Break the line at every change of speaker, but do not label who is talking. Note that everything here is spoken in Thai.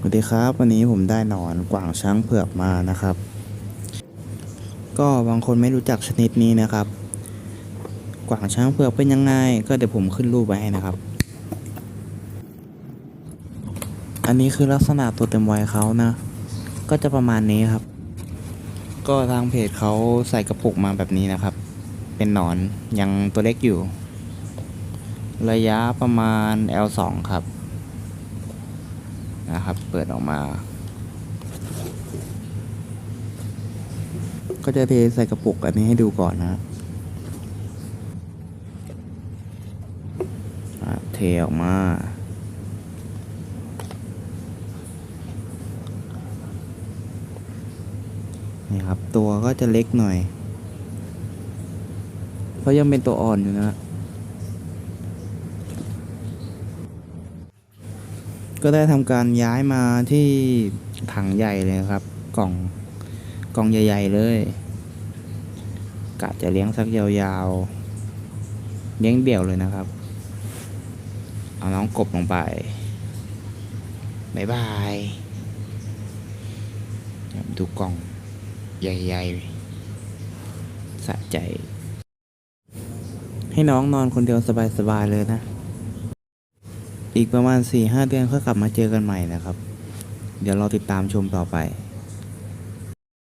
สวัสดีครับวันนี้ผมได้หนอนกวางช้างเผือกมานะครับ ก็บางคนไม่รู้จักชนิดนี้นะครับ กวางช้างเผือกเป็นยังไง ก็เดี๋ยวผมขึ้นรูปไว้ให้นะครับ อันนี้คือลักษณะตัวเต็มวัยเขานะ ก็จะประมาณนี้ครับ ก็ทางเพจเขาใส่กระปุกมาแบบนี้นะครับ เป็นหนอนยังตัวเล็กอยู่ ระยะประมาณ L2 ครับ นะครับ เปิดออกมา ก็จะเทใส่กระปุกอันนี้ให้ดูก่อนนะเทออกมานี่ครับตัวก็จะเล็กหน่อย เพราะยังเป็นตัวอ่อนอยู่นะ ก็ได้ทำการย้ายมาที่ถังใหญ่เลยครับ กล่องกล่องใหญ่ ๆ เลยกะจะเลี้ยงสักยาวๆ เลี้ยงเดี่ยวเลยนะครับ เอาน้องกบลงไปบายบายดูกล่องใหญ่ๆ สะใจ ให้น้องนอนคนเดียวสบายๆเลยนะ อีกประมาณ4-5เดือนค่อยกลับมาเจอกันใหม่นะครับ เดี๋ยวเราติดตามชมต่อไป